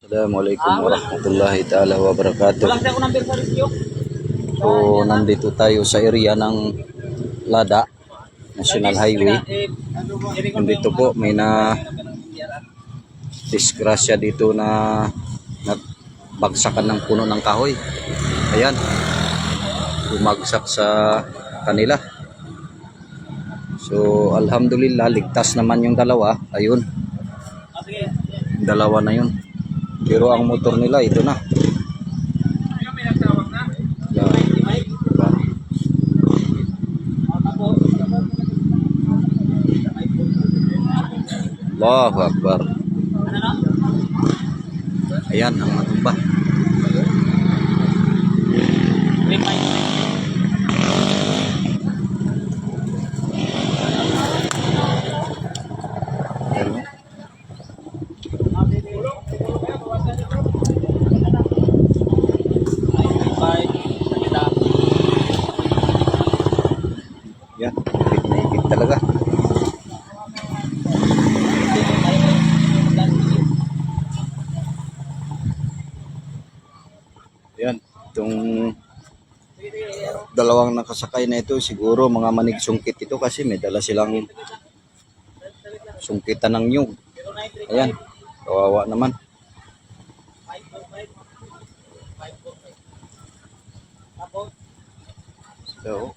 Assalamualaikum warahmatullahi taala wabarakatuh. So, nandito tayo sa area ng Lada National Highway. Nandito po may na disgrasya dito na nagbagsakan ng puno ng kahoy. Ayan. Bumagsak sa kanila. So, alhamdulillah, ligtas naman yung dalawa. Ayun, Ah, dalawa na yun. Pero ang motor nila, ito na. Allahu Akbar. Ayan, ang matumba. May mic. Ayan, oh. May salita. Yan, higit talaga. Yan, itong dalawang nakasakay na ito, siguro mga manig sungkit ito kasi may dala silang sungkitan ng nyug. Ayan, kawawa naman. So,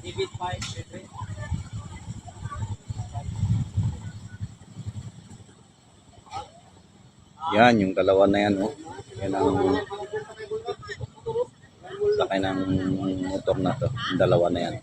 David 5, David. yan, yung dalawa na yan, oh. Yan ang sakay ng motor na to, yung dalawa na yan.